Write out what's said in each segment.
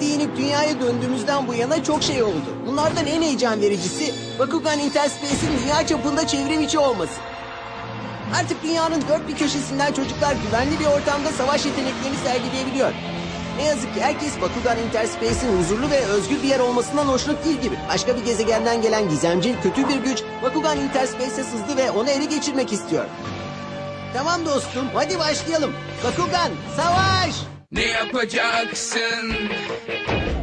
değinip dünyaya döndüğümüzden bu yana çok şey oldu. Bunlardan en heyecan vericisi Bakugan Interspace'in dünya çapında çevrim içi olması. Artık dünyanın dört bir köşesinden çocuklar güvenli bir ortamda savaş yeteneklerini sergileyebiliyor. Ne yazık ki herkes Bakugan Interspace'in huzurlu ve özgür bir yer olmasından hoşnut değil gibi. Başka bir gezegenden gelen gizemci, kötü bir güç Bakugan Interspace'e sızdı ve onu ele geçirmek istiyor. Tamam dostum, hadi başlayalım. Bakugan, savaş! Ne yapacaksın?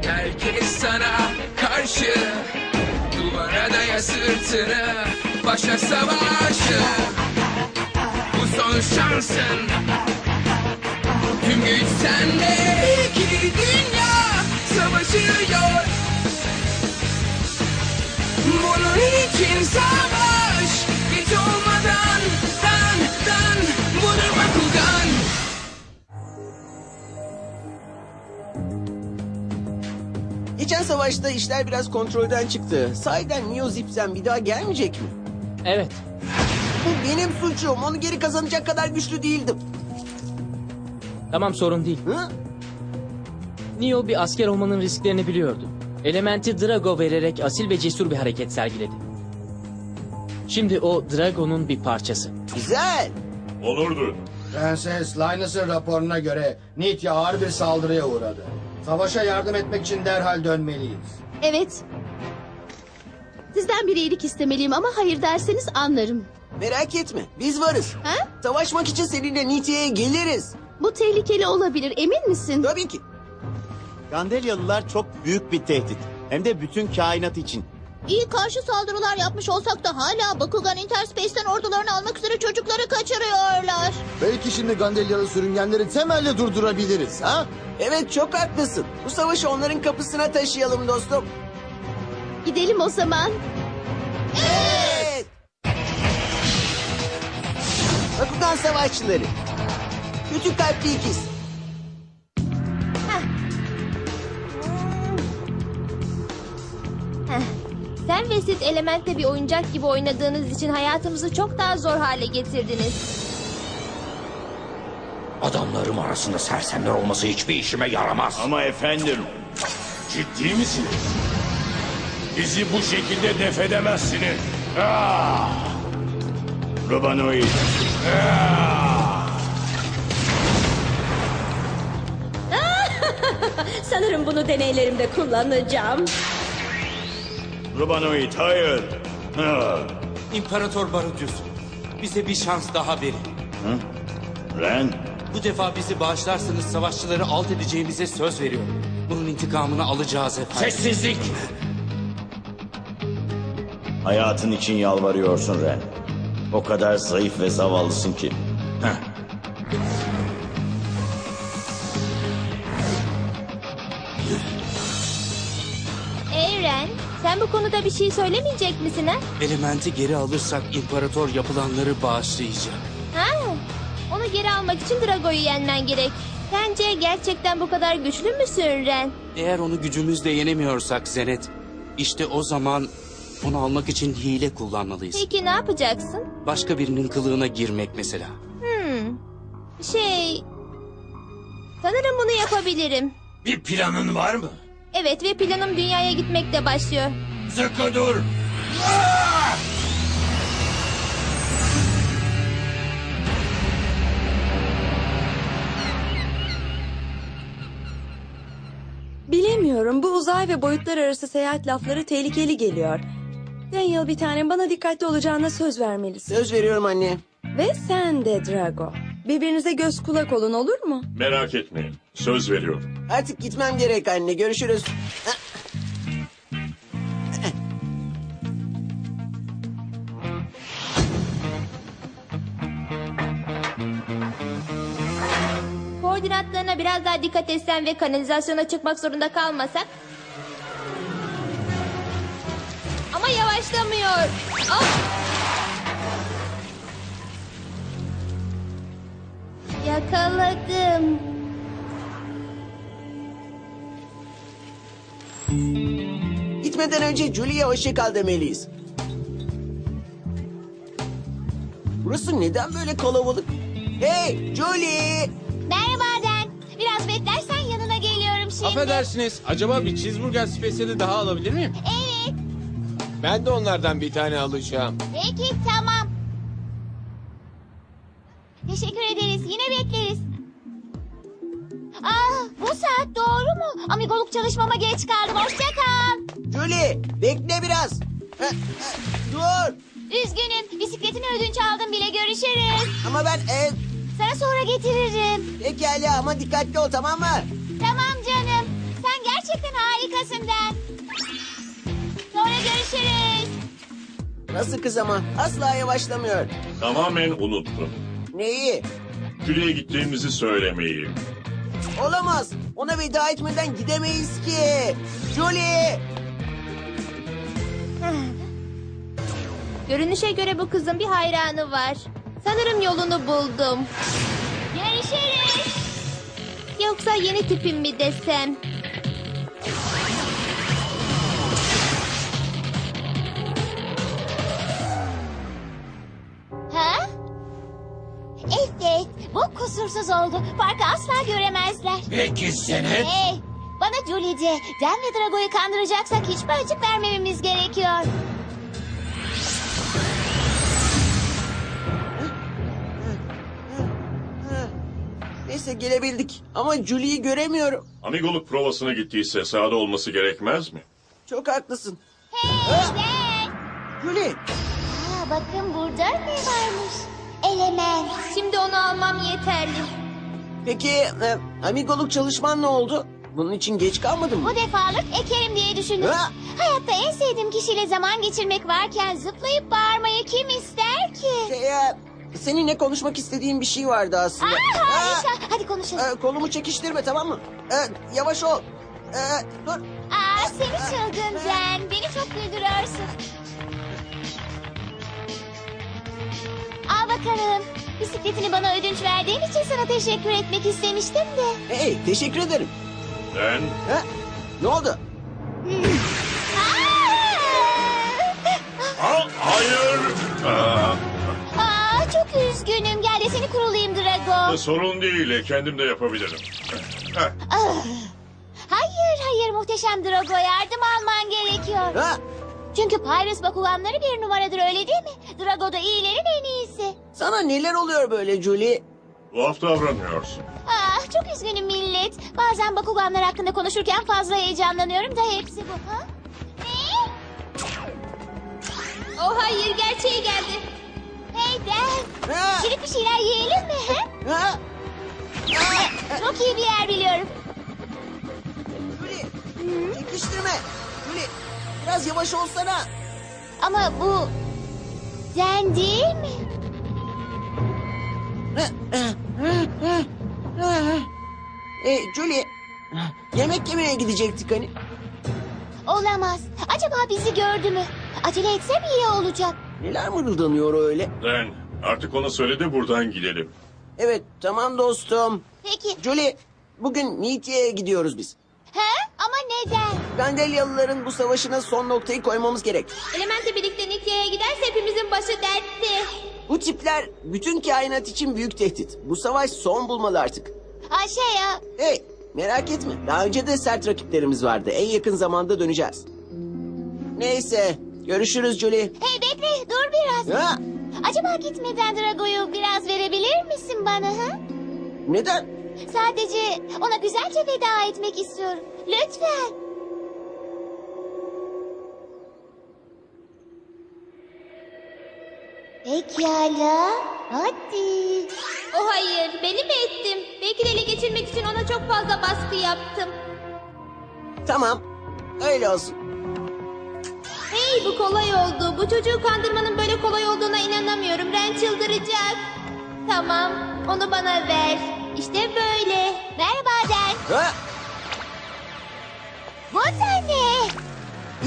Herkes sana karşı. Duvara daya sırtını Başa savaşı. Bu son şansın. Tüm güç sende. İki dünya savaşıyor. Bunun için savaş Geçen savaşta işler biraz kontrolden çıktı. Sahiden Neo Zipsen bir daha gelmeyecek mi? Evet. Bu benim suçum. Onu geri kazanacak kadar güçlü değildim. Tamam sorun değil. Hı? Neo bir asker olmanın risklerini biliyordu. Elementi Drago vererek asil ve cesur bir hareket sergiledi. Şimdi o Drago'nun bir parçası. Güzel. Olurdu. Prenses Linus'ın raporuna göre Nitya ağır bir saldırıya uğradı. Savaşa yardım etmek için derhal dönmeliyiz. Evet. Sizden bir iyilik istemeliyim ama hayır derseniz anlarım. Merak etme. Biz varız. Ha? Savaşmak için seninle Nitya'ya geliriz. Bu tehlikeli olabilir emin misin? Tabii ki. Gandelyalılar çok büyük bir tehdit. Hem de bütün kainat için. İyi karşı saldırılar yapmış olsak da hala Bakugan Interspace'ten ordularını almak üzere çocukları kaçırıyorlar. Belki şimdi Gandelyalı sürüngenleri temelle durdurabiliriz ha? Evet çok haklısın. Bu savaşı onların kapısına taşıyalım dostum. Gidelim o zaman. Evet. Bakugan savaşçıları. Küçük kalpli ikiz. Sen ve siz elementle bir oyuncak gibi oynadığınız için hayatımızı çok daha zor hale getirdiniz. Adamlarım arasında sersemler olması hiçbir işime yaramaz. Ama efendim, ciddi misiniz? Bizi bu şekilde def edemezsiniz. Ah! Rubanoid. Ah! Sanırım bunu deneylerimde kullanacağım. Rubanoid, hayır. İmparator Barudius, bize bir şans daha verin. Ren, Bu defa bizi bağışlarsanız savaşçıları alt edeceğimize söz veriyorum. Bunun intikamını alacağız efendim. Sessizlik! hayatın için yalvarıyorsun Ren. O kadar zayıf ve zavallısın ki. Heh. Sen bu konuda bir şey söylemeyecek misin ha? Elementi geri alırsak imparator yapılanları bağışlayacak. Ha? Onu geri almak için Drago'yu yenmen gerek. Sence gerçekten bu kadar güçlü müsün Ren? Eğer onu gücümüzle yenemiyorsak Zenet, işte o zaman onu almak için hile kullanmalıyız. Peki ne yapacaksın? Başka birinin kılığına girmek mesela. Hmm. Şey... Sanırım bunu yapabilirim. Bir planın var mı? Evet ve planım dünyaya gitmekle başlıyor. Sıkı dur! Bilemiyorum. Bu uzay ve boyutlar arası seyahat lafları tehlikeli geliyor. Daniel bir tanem bana dikkatli olacağına söz vermelisin. Söz veriyorum anne. Ve sen de Drago. Birbirinize göz kulak olun olur mu? Merak etmeyin, söz veriyorum. Artık gitmem gerek anne. Görüşürüz. Koordinatlarına biraz daha dikkat etsen ve kanalizasyona çıkmak zorunda kalmasak. Ama yavaşlamıyor. Ah! Yakaladım. Gitmeden önce Julie'ye hoşça kal demeliyiz. Burası neden böyle kalabalık? Hey Julie! Merhaba Den. Biraz beklersen yanına geliyorum şimdi. Affedersiniz. Acaba bir cheeseburger spesiyeli daha alabilir miyim? Evet. Ben de onlardan bir tane alacağım. Peki tamam. Teşekkür ederiz. Yine bekleriz. Aa, bu saat doğru mu? Amigoluk çalışmama geç kaldım. Hoşça kal. Julie bekle biraz. Ha, ha, Dur. Üzgünüm. Bisikletini ödünç aldım bile. Görüşürüz. Ama ben e, Sana sonra getiririm. pekala ama dikkatli ol tamam mı? Tamam canım. Sen gerçekten harikasın Den. Sonra görüşürüz. Nasıl kız ama asla yavaşlamıyor. Tamamen unuttum. Neyi? Küleye gittiğimizi söylemeyi. Olamaz. Ona veda etmeden gidemeyiz ki. Julie. Görünüşe göre bu kızın bir hayranı var. Sanırım yolunu buldum. Görüşürüz. Yoksa yeni tipim mi desem? Ha? Evet, bu kusursuz oldu. Farkı asla göremezler. Peki Zenet? Hey, bana Julie de, Dan ve Drago'yu kandıracaksak hiçbir açık vermememiz gerekiyor. Neyse gelebildik. Ama Julie'yi göremiyorum. Amigoluk provasına gittiyse sahada olması gerekmez mi? Çok haklısın. Hey, Dan! Julie. Aa, bakın burada ne varmış? Element. Şimdi onu almam yeterli. Peki e, amigoluk çalışman ne oldu? Bunun için geç kalmadın mı? Bu defalık ekerim diye düşündüm. Ha? Hayatta en sevdiğim kişiyle zaman geçirmek varken zıplayıp bağırmayı kim ister ki? Şey, e, seninle konuşmak istediğim bir şey vardı aslında. Aa, Ha, harika. Hadi konuşalım. e, kolumu çekiştirme tamam mı? E, yavaş ol. E, dur. Aa, seni çılgın Dan. Beni çok güldürüyorsun. Al bakalım. Bisikletini bana ödünç verdiğin için sana teşekkür etmek istemiştim de. Hey teşekkür ederim. Ben Ha? Ne oldu? Aa, hayır. Aa, Aa, çok üzgünüm. Gel de seni kurulayım Drago. sorun değil. Kendim de yapabilirim. Ah. Hayır hayır muhteşem Drago yardım alman gerekiyor. Ha? Çünkü Pyrus Bakuganları bir numaradır öyle değil mi? Drago da iyilerin en iyisi. Sana neler oluyor böyle Julie? Tuhaf davranıyorsun. Ah çok üzgünüm millet. Bazen Bakuganlar hakkında konuşurken fazla heyecanlanıyorum da hepsi bu. Ha? Ne? Oh hayır gerçeği geldi. Hey Dan. Ha? Gidip bir şeyler yiyelim mi? He? Ha? Çok iyi bir yer biliyorum. Julie çekiştirme. Julie biraz yavaş olsana. Ama bu... Dan değil mi? E, Julie yemek yemeye gidecektik hani. Olamaz. Acaba bizi gördü mü? Acele etsem iyi olacak. Neler mırıldanıyor öyle? Ben artık ona söyle de buradan gidelim. Evet tamam dostum. Peki. Julie bugün Nitya'ya gidiyoruz biz. He? Ama neden? Gandelyalıların bu savaşına son noktayı koymamız gerek. Elemente birlikte Nikya'ya giderse hepimizin başı dertte. Bu tipler bütün kainat için büyük tehdit. Bu savaş son bulmalı artık. Ha şey ya. Hey merak etme. Daha önce de sert rakiplerimiz vardı. En yakın zamanda döneceğiz. Neyse görüşürüz Julie. Hey bekle dur biraz. Ha? Acaba gitmeden Drago'yu biraz verebilir misin bana ha? Neden? Sadece ona güzelce veda etmek istiyorum. Lütfen. Pekala. Hadi. Oh hayır beni mi ettim? Belki de ele geçirmek için ona çok fazla baskı yaptım. Tamam. Öyle olsun. Hey bu kolay oldu. Bu çocuğu kandırmanın böyle kolay olduğuna inanamıyorum. Ren çıldıracak. Tamam onu bana ver. İşte böyle. Merhaba Den. Ha? Bu da ne?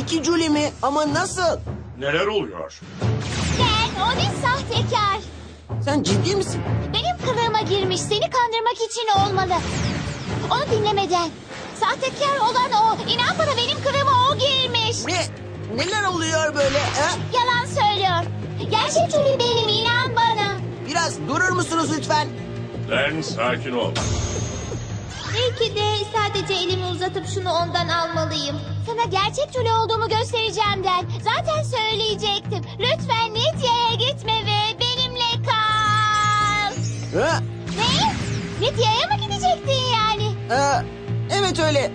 İki Julie mi? Ama nasıl? Neler oluyor? Den o bir sahtekar. Sen ciddi misin? Benim kılığıma girmiş seni kandırmak için olmalı. Onu dinlemeden. Sahtekar olan o. İnan bana benim kılığıma o girmiş. Ne? Neler oluyor böyle? Ha? Yalan söylüyor. Gerçek Julie benim inan bana. Biraz durur musunuz lütfen? Ben sakin ol. Belki de sadece elimi uzatıp şunu ondan almalıyım. Sana gerçek Julie olduğumu göstereceğim Den. Zaten söyleyecektim. Lütfen Nidya'ya gitme ve kal. Ha? Ne? Nidya'ya mı gidecektin yani? Aa, evet öyle.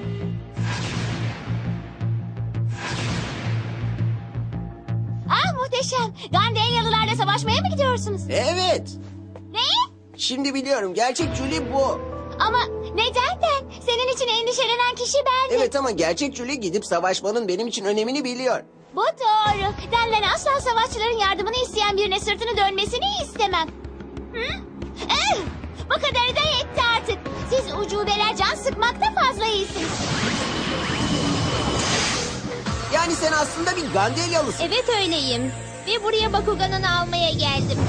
Ah muhteşem. Gandelyalılarla savaşmaya mı gidiyorsunuz? Evet. Ne? Şimdi biliyorum. Gerçek Julie bu. Ama neden ben? Senin için endişelenen kişi bendim. Evet ama gerçek Julie gidip savaşmanın benim için önemini biliyor. Bu doğru. Den ben asla savaşçıların yardımını isteyen birine sırtını dönmesini istemem. Hı? Bu kadarı da yetti artık. Siz ucubeler can sıkmakta fazla iyisiniz. Yani sen aslında bir Gandalyalısın. Evet öyleyim. Ve buraya Bakugan'ını almaya geldim.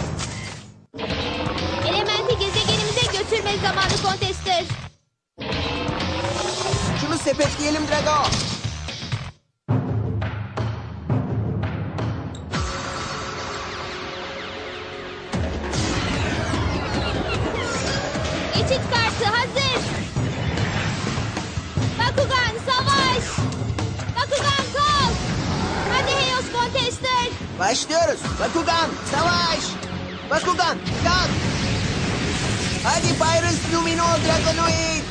Elementi gezegenimize götürme zamanı Contester. Şunu sepetleyelim Drago. Başlıyoruz. Bakugan, savaş. Bakugan, kalk. Hadi Pyrus Lumino Dragonoid.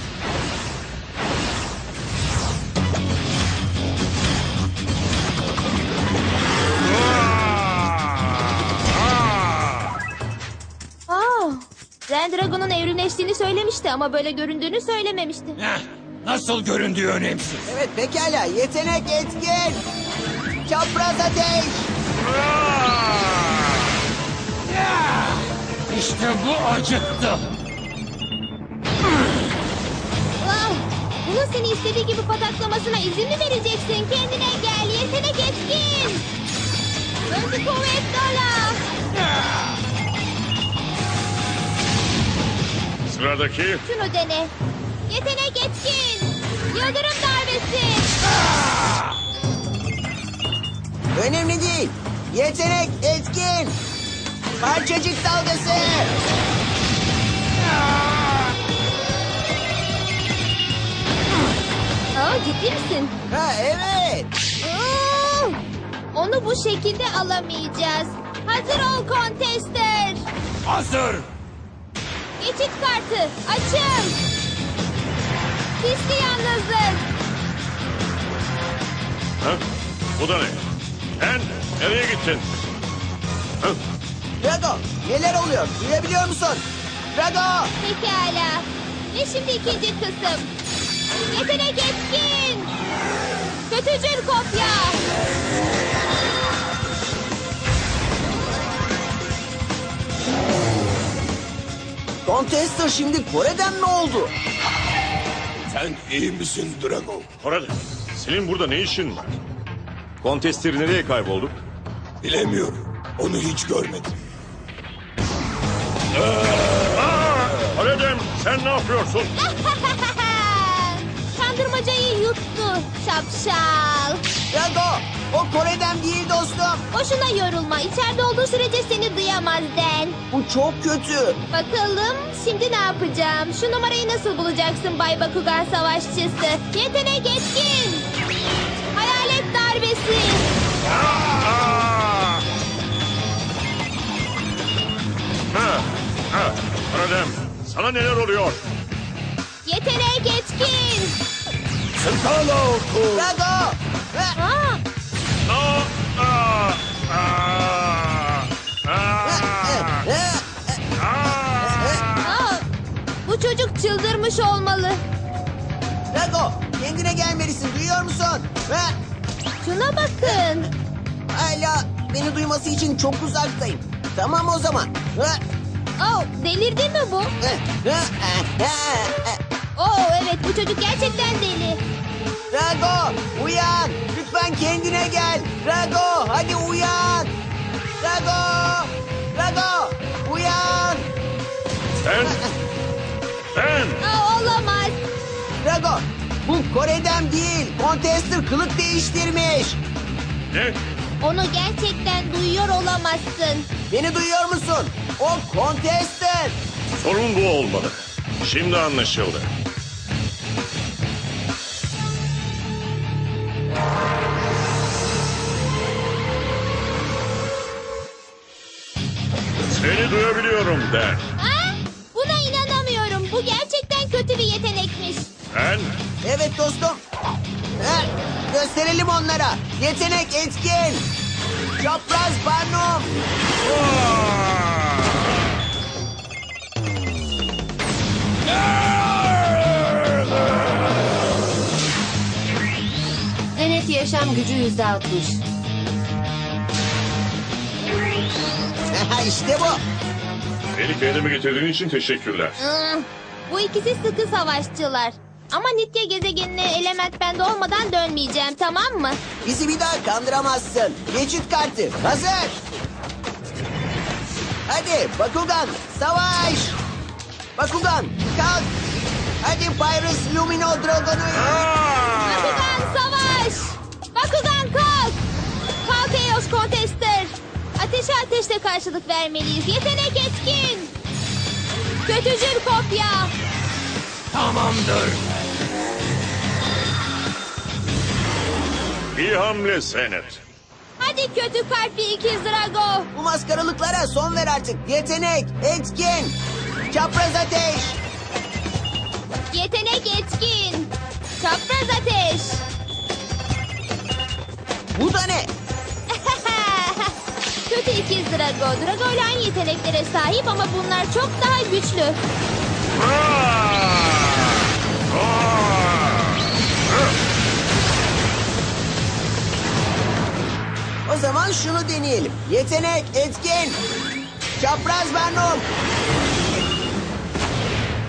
Aa, Ren Dragon'un evrimleştiğini söylemişti ama böyle göründüğünü söylememişti. Nasıl göründüğü önemsiz. Evet pekala. Yetenek etkin. Çapraz ateş. İşte bu acıttı. Ah, bunun seni istediği gibi pataklamasına izin mi vereceksin? Kendine gel, yetenek etkin. Önce kuvvet dola. Sıradaki Şunu dene. Yetenek etkin. Yıldırım darbesi. Önemli değil. Yetenek etkin. Parçacık dalgası. Aa, ciddi misin? Ha evet. Aa, onu bu şekilde alamayacağız. Hazır ol Contester. Hazır. Geçit kartı açın. Sisli yalnızlık. Ha? Bu da ne? Sen nereye gittin? Drago neler oluyor? Duyabiliyor musun? Drago. Pekala. Ve şimdi ikinci kısım. Yetenek etkin. Kötücül kopya. Contester şimdi Kore'den mi oldu? Sen iyi misin Drago? Orada. Senin burada ne işin var? Kontestleri nereye kaybolduk? Bilemiyorum. Onu hiç görmedim. Aledem sen ne yapıyorsun? Kandırmacayı yuttu. Şapşal. Drago o Kore'den değil dostum. Boşuna yorulma. İçeride olduğu sürece seni duyamaz Den. Bu çok kötü. Bakalım şimdi ne yapacağım? Şu numarayı nasıl bulacaksın Bay Bakugan Savaşçısı? Yetenek etkin. Darbesi. Ha, ha. Aledem sana neler oluyor? Yetenek etkin. Skala oku. Drago. Ha, Aa, Aa, aa, aa, ha, aa. Bu çocuk çıldırmış olmalı. Drago kendine gelmelisin duyuyor musun? Ha, Şuna bakın. hala beni duyması için çok uzaktayım. Tamam o zaman. Ha, Oh, delirdi mi bu? ha, ha, ha, ha. Oh evet bu çocuk gerçekten deli. Drago uyan. Lütfen kendine gel. Drago hadi uyan. Drago. Drago uyan. Sen, sen. Aa, olamaz. Drago bu Kore'dem değil. Contester kılık değiştirmiş. Ne? Onu gerçekten duyuyor olamazsın. Beni duyuyor musun? O Contester. Sorun bu olmalı. Şimdi anlaşıldı. Seni duyabiliyorum der. Den, Evet dostum. Ha, gösterelim onlara. Yetenek etkin. Çapraz Barnum. Enet yaşam gücü yüzde altmış. işte bu. beni kendime getirdiğin için teşekkürler. Hmm, bu ikisi sıkı savaşçılar. Ama Nitya gezegenine element bende olmadan dönmeyeceğim tamam mı? Bizi bir daha kandıramazsın. Geçit kartı hazır. Hadi Bakugan savaş. Bakugan kalk. Hadi Pyrus Lumino Dragonoid. Bakugan savaş! Bakugan kalk! Kalk Eos Contester! Ateşe ateşle karşılık vermeliyiz. Yetenek etkin! Kötücül kopya! Tamamdır. İyi hamle Zenet. Hadi kötü kalpli ikiz Drago! Bu maskaralıklara son ver artık. Yetenek etkin. Çapraz ateş. Yetenek etkin! Çapraz ateş! Bu da ne? kötü ikiz Drago. Drago ile aynı yeteneklere sahip ama bunlar çok daha güçlü. Zaman şunu deneyelim. Yetenek etkin. Çapraz Barnum.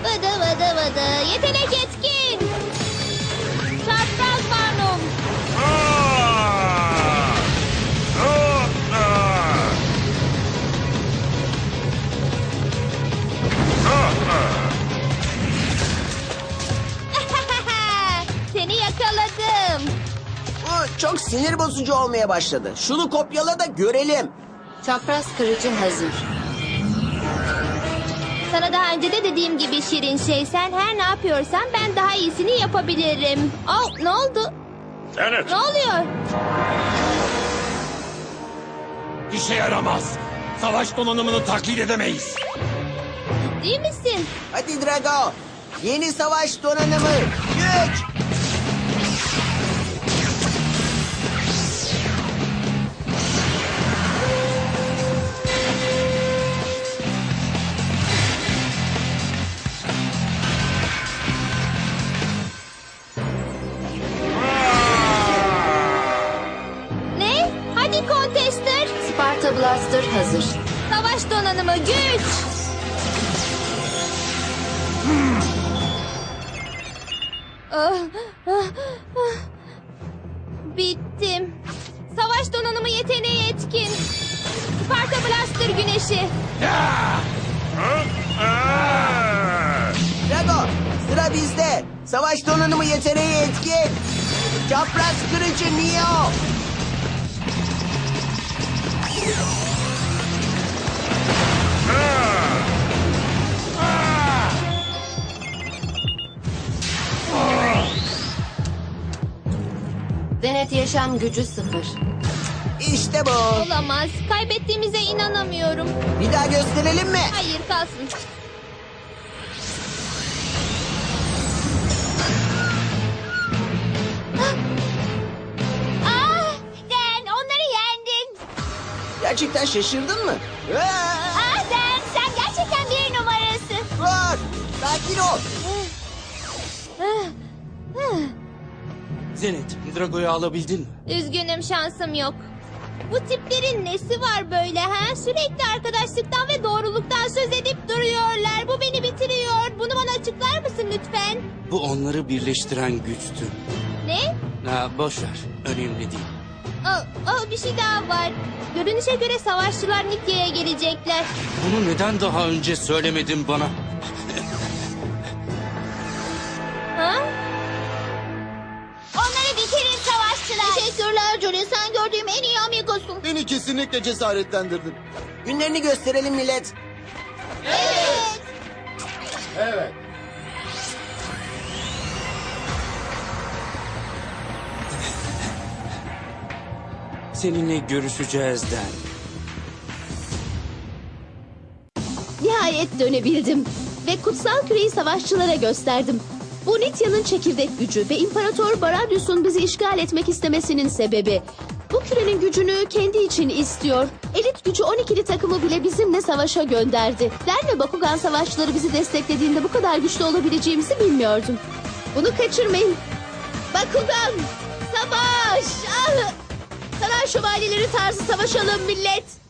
Vıdı vıdı vıdı. Yetenek etkin! Çok sinir bozucu olmaya başladı. Şunu kopyala da görelim. Çapraz kırıcı hazır. Sana daha önce de dediğim gibi Şirin şey sen her ne yapıyorsan ben daha iyisini yapabilirim. Oh ne oldu? Zenet, Ne oluyor? İşe yaramaz. Savaş donanımını taklit edemeyiz. Değil misin? Hadi Drago. Yeni savaş donanımı. Güç. Hazır. Savaş donanımı güç. Ah, ah, ah. Bittim. Savaş donanımı yeteneği etkin. Sparta Blaster güneşi. Drago sıra bizde. Savaş donanımı yeteneği etkin. Çapraz kırıcı Neo. Denet yaşam gücü sıfır. İşte bu. Olamaz. Kaybettiğimize inanamıyorum. Bir daha gösterelim mi? Hayır kalsın. Ah, Den onları yendin. Gerçekten şaşırdın mı? Aa, Zenet, Drago'yu alabildin mi? Üzgünüm şansım yok. Bu tiplerin nesi var böyle ha? Sürekli arkadaşlıktan ve doğruluktan söz edip duruyorlar. Bu beni bitiriyor. Bunu bana açıklar mısın lütfen? Bu onları birleştiren güçtü. Ne? Ha, boş ver, önemli değil. Aa, aa, bir şey daha var. Görünüşe göre savaşçılar Nikya'ya gelecekler. Bunu neden daha önce söylemedin bana? En iyi amigosun. Beni kesinlikle cesaretlendirdin. Günlerini gösterelim millet. Evet. Evet. Seninle görüşeceğiz Den. Nihayet dönebildim. Ve kutsal küreyi savaşçılara gösterdim. Bu Nitya'nın çekirdek gücü ve İmparator Baradius'un bizi işgal etmek istemesinin sebebi. Bu kürenin gücünü kendi için istiyor. Elit gücü 12'li takımı bile bizimle savaşa gönderdi. Den ve Bakugan savaşçıları bizi desteklediğinde bu kadar güçlü olabileceğimizi bilmiyordum. Bunu kaçırmayın. Bakugan! Savaş! Ah! Saray şövalyeleri tarzı savaşalım millet.